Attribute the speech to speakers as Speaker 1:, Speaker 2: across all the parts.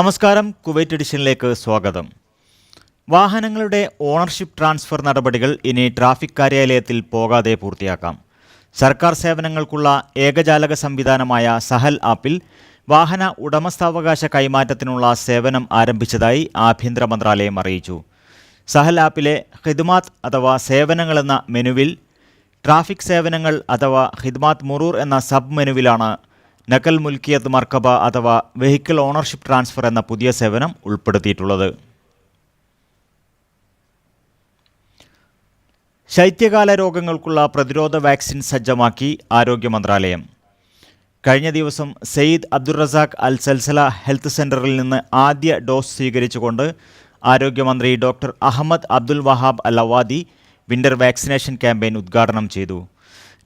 Speaker 1: നമസ്കാരം. കുവൈറ്റ് എഡിഷനിലേക്ക് സ്വാഗതം. വാഹനങ്ങളുടെ ഓണർഷിപ്പ് ട്രാൻസ്ഫർ നടപടികൾ ഇനി ട്രാഫിക് കാര്യാലയത്തിൽ പോകാതെ പൂർത്തിയാക്കാം. സർക്കാർ സേവനങ്ങൾക്കുള്ള ഏകജാലക സംവിധാനമായ സഹൽ ആപ്പിൽ വാഹന ഉടമസ്ഥാവകാശ കൈമാറ്റത്തിനുള്ള സേവനം ആരംഭിച്ചതായി ആഭ്യന്തര മന്ത്രാലയം അറിയിച്ചു. സഹൽ ആപ്പിലെ ഹിദ്മാത്ത് അഥവാ സേവനങ്ങൾ എന്ന മെനുവിൽ ട്രാഫിക് സേവനങ്ങൾ അഥവാ ഹിദ്മാത്ത് മുറൂർ എന്ന സബ് മെനുവിലാണ് നക്കൽ മുൽക്കിയത് മർക്കബ അഥവാ വെഹിക്കിൾ ഓണർഷിപ്പ് ട്രാൻസ്ഫർ എന്ന പുതിയ സേവനം ഉൾപ്പെടുത്തിയിട്ടുള്ളത്. ശൈത്യകാല രോഗങ്ങൾക്കുള്ള പ്രതിരോധ വാക്സിൻ സജ്ജമാക്കി ആരോഗ്യ മന്ത്രാലയം. കഴിഞ്ഞ ദിവസം Saeed Abdurazaq Al Salsala health സെന്ററിൽ നിന്ന് ആദ്യ ഡോസ് സ്വീകരിച്ചുകൊണ്ട് ആരോഗ്യമന്ത്രി doctor Ahmed Abdul Wahab Al Awadhi winter vaccination campaign ഉദ്ഘാടനം ചെയ്തു.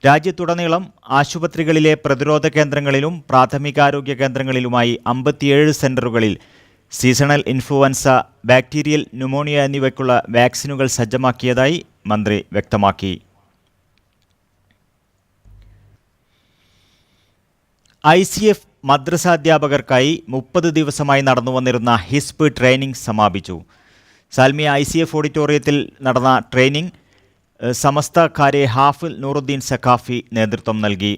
Speaker 1: രാജ്യത്തുടനീളം ആശുപത്രികളിലെ പ്രതിരോധ കേന്ദ്രങ്ങളിലും പ്രാഥമികാരോഗ്യ കേന്ദ്രങ്ങളിലുമായി അമ്പത്തിയേഴ് സെന്ററുകളിൽ സീസണൽ ഇൻഫ്ലുവൻസ ബാക്ടീരിയൽ ന്യൂമോണിയ എന്നിവയ്ക്കുള്ള വാക്സിനുകൾ സജ്ജമാക്കിയതായി മന്ത്രി വ്യക്തമാക്കി. ഐ സി എഫ് മദ്രസാധ്യാപകർക്കായി മുപ്പത് ദിവസമായി നടന്നു വന്നിരുന്ന ഹിസ്ബ് ട്രെയിനിംഗ് സമാപിച്ചു. സാൽമിയ ഐ സി എഫ് ഓഡിറ്റോറിയത്തിൽ നടന്ന ട്രെയിനിംഗ് സമസ്ത കാര്യ ഹാഫിൽ നൂറുദ്ദീൻ സഖാഫി നേതൃത്വം നൽകി.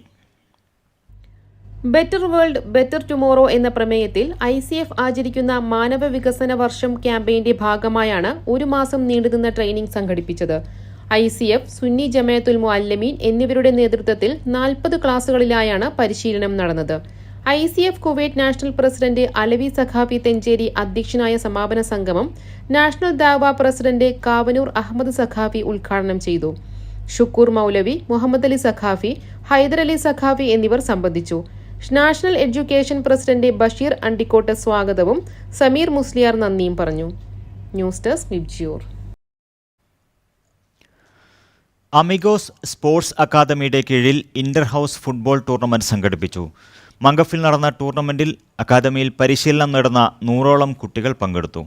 Speaker 2: ബെറ്റർ വേൾഡ് ബെറ്റർ ടുമോറോ എന്ന പ്രമേയത്തിൽ ഐ സി എഫ് ആചരിക്കുന്ന മാനവ വികസന വർഷം ക്യാമ്പയിന്റെ ഭാഗമായാണ് ഒരു മാസം നീണ്ടുനിന്ന ട്രെയിനിംഗ് സംഘടിപ്പിച്ചത്. I C F Sunni Jamiyyathul Muallimeen എന്നിവരുടെ നേതൃത്വത്തിൽ നാൽപ്പത് ക്ലാസുകളിലായാണ് പരിശീലനം നടന്നത്. I C F Kuwait national president Alavi Saqafi Thencheri അധ്യക്ഷനായ സമാപന സംഗമം നാഷണൽ ദാവ പ്രസിഡന്റ് കാവനൂർ അഹമ്മദ് സഖാഫി ഉദ്ഘാടനം ചെയ്തു. ഷുക്കൂർ മൗലവി മുഹമ്മദ് അലി സഖാഫി ഹൈദരലി സഖാഫി എന്നിവർ സംബന്ധിച്ചു. National education president Basheer Andikkot സ്വാഗതവും സമീർ മുസ്ലിയാർ നന്ദിയും പറഞ്ഞു. News desk Vibgyor
Speaker 1: Amigos sports അക്കാദമിയുടെ കീഴിൽ ഇന്റർ ഹൗസ് ഫുട്ബോൾ ടൂർണമെന്റ് സംഘടിപ്പിച്ചു. മംഗഫിൽ നടന്ന ടൂർണമെന്റിൽ അക്കാദമിയിൽ പരിശീലനം നേടുന്ന നൂറോളം കുട്ടികൾ പങ്കെടുത്തു.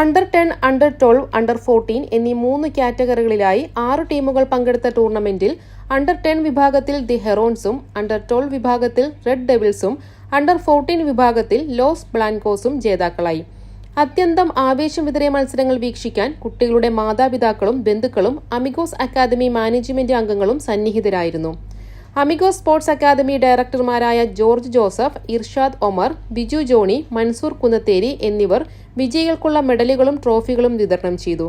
Speaker 2: Under ten under twelve under fourteen എന്നീ മൂന്ന് കാറ്റഗറികളിലായി ആറ് ടീമുകൾ പങ്കെടുത്ത ടൂർണമെന്റിൽ അണ്ടർ ടെൻ വിഭാഗത്തിൽ ദി ഹെറോൺസും അണ്ടർ ട്വൽവ് വിഭാഗത്തിൽ റെഡ് ഡെവിൾസും അണ്ടർ ഫോർട്ടീൻ വിഭാഗത്തിൽ ലോസ് ബ്ലാൻകോസും ജേതാക്കളായി. അത്യന്തം ആവേശം ആവേശവിതറിയ മത്സരങ്ങൾ വീക്ഷിക്കാൻ കുട്ടികളുടെ മാതാപിതാക്കളും ബന്ധുക്കളും അമിഗോസ് അക്കാദമി മാനേജ്മെന്റ് അംഗങ്ങളും സന്നിഹിതരായിരുന്നു. അമിഗോ സ്പോർട്സ് അക്കാദമി ഡയറക്ടർമാരായ ജോർജ് ജോസഫ് ഇർഷാദ് ഒമർ ബിജു ജോണി മൻസൂർ കുന്നത്തേരി എന്നിവർ വിജയികൾക്കുള്ള മെഡലുകളും ട്രോഫികളും വിതരണം ചെയ്തു.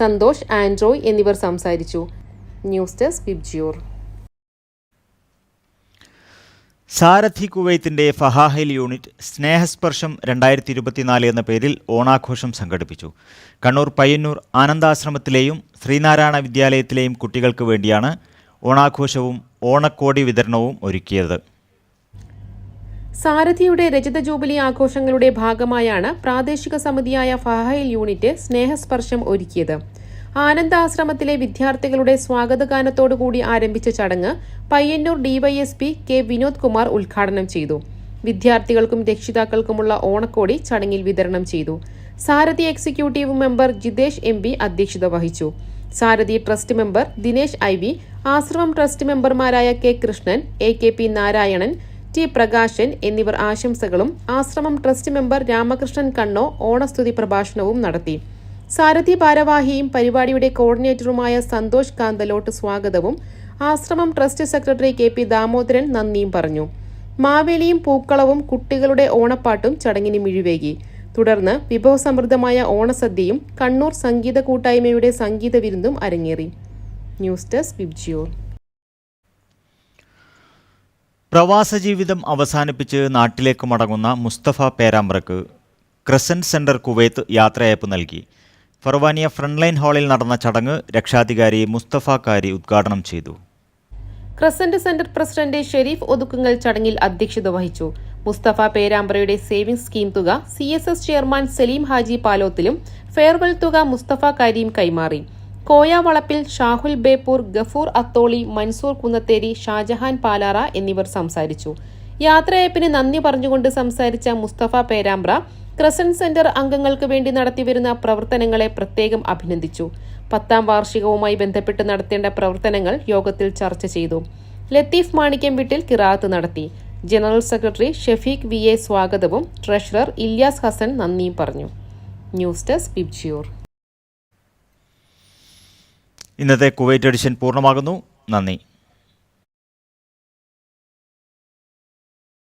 Speaker 2: സന്തോഷ് ആൻഡ്രോയ് എന്നിവർ സംസാരിച്ചു. News desk VIBGYOR.
Speaker 1: സാരഥി കുവൈത്തിന്റെ ഫഹാഹിൽ യൂണിറ്റ് സ്നേഹസ്പർശം രണ്ടായിരത്തി ഇരുപത്തിനാല് എന്ന പേരിൽ ഓണാഘോഷം സംഘടിപ്പിച്ചു. കണ്ണൂർ പയ്യന്നൂർ ആനന്ദാശ്രമത്തിലെയും ശ്രീനാരായണ വിദ്യാലയത്തിലെയും കുട്ടികൾക്ക് വേണ്ടിയാണ് ഓണാഘോഷവും ഓണക്കോടി വിതരണവും ഒരുക്കിയത്.
Speaker 2: സാരഥിയുടെ രജത ജൂബിലി ആഘോഷങ്ങളുടെ ഭാഗമായാണ് പ്രാദേശിക സമിതിയായ ഫഹയിൽ യൂണിറ്റ് സ്നേഹസ്പർശം ഒരുക്കിയത്. ആനന്ദാശ്രമത്തിലെ വിദ്യാർത്ഥികളുടെ സ്വാഗതഗാനത്തോടുകൂടി ആരംഭിച്ച ചടങ്ങ് പയ്യന്നൂർ ഡിവൈഎസ്പി കെ വിനോദ് കുമാർ ഉദ്ഘാടനം ചെയ്തു. വിദ്യാർത്ഥികൾക്കും രക്ഷിതാക്കൾക്കുമുള്ള ഓണക്കോടി ചടങ്ങിൽ വിതരണം ചെയ്തു. Sarathy executive member Jithesh M അധ്യക്ഷത വഹിച്ചു. Sarathy trust member Dinesh I Ashramam trust മെമ്പർമാരായ K Krishnan A K P Narayanan T Prakashan എന്നിവർ ആശംസകളും ആശ്രമം ട്രസ്റ്റ് മെമ്പർ രാമകൃഷ്ണൻ കണ്ണോ ഓണസ്തുതി പ്രഭാഷണവും നടത്തി. സാരഥി ഭാരവാഹിയും പരിപാടിയുടെ കോർഡിനേറ്ററുമായ സന്തോഷ് കാന്തലോട്ട് സ്വാഗതവും ആശ്രമം trust secretary K P Damodaran നന്ദിയും പറഞ്ഞു. മാവേലിയും പൂക്കളവും കുട്ടികളുടെ ഓണപ്പാട്ടും ചടങ്ങിന് മിഴിവേകി. തുടർന്ന് വിഭവസമൃദ്ധമായ ഓണസദ്യയും കണ്ണൂർ സംഗീത കൂട്ടായ്മയുടെ സംഗീത വിരുന്നും അരങ്ങേറി. ന്യൂസ് ഡെസ്ക് വിബ്ജിയോ
Speaker 1: പ്രവാസ ജീവിതം അവസാനിപ്പിച്ച് നാട്ടിലേക്ക് മടങ്ങുന്ന മുസ്തഫ പേരാമ്പ്രക്ക് ക്രസന്റ് സെന്റർ കുവൈത്ത് യാത്രയയപ്പ് നൽകി. ഫർവാനിയ ഫ്രണ്ട്ലൈൻ ഹാളിൽ നടന്ന ചടങ്ങ് രക്ഷാധികാരി മുസ്തഫ കാരി ഉദ്ഘാടനം ചെയ്തു.
Speaker 2: Crescent centre president Shareef Othukkungal ചടങ്ങിൽ അധ്യക്ഷത വഹിച്ചു. മുസ്തഫ പേരാമ്പ്രയുടെ സേവിംഗ്സ് സ്കീം തുക C S S chairman Saleem Haji പാലോത്തിലും farewell തുക മുസ്തഫ കാരിയും കൈമാറി. കോയ വളപ്പിൽ ഷാഹുൽ ബേപ്പൂർ ഗഫൂർ അത്തോളി മൻസൂർ കുന്നത്തേരി ഷാജഹാൻ പാലാറ എന്നിവർ സംസാരിച്ചു. യാത്രയപ്പിന് നന്ദി പറഞ്ഞുകൊണ്ട് സംസാരിച്ച മുസ്തഫ പേരാമ്പ്ര ക്രസന്റ് സെന്റർ അംഗങ്ങൾക്ക് വേണ്ടി നടത്തിവരുന്ന പ്രവർത്തനങ്ങളെ പ്രത്യേകം അഭിനന്ദിച്ചു. പത്താം വാർഷികവുമായി ബന്ധപ്പെട്ട് നടത്തേണ്ട പ്രവർത്തനങ്ങൾ യോഗത്തിൽ ചർച്ച ചെയ്തു. ലത്തീഫ് മാണിക്യം വീട്ടിൽ കിറാത്ത് നടത്തി. General secretary Shafeeq V A സ്വാഗതവും ട്രഷറർ ഇല്യാസ് ഹസൻ നന്ദിയും പറഞ്ഞു. ന്യൂസ് ഡെസ്ക് പിബ്ജിയൂർ
Speaker 1: ഇന്നത്തെ കുവൈറ്റ് എഡിഷൻ പൂർണമാകുന്നു. നന്ദി.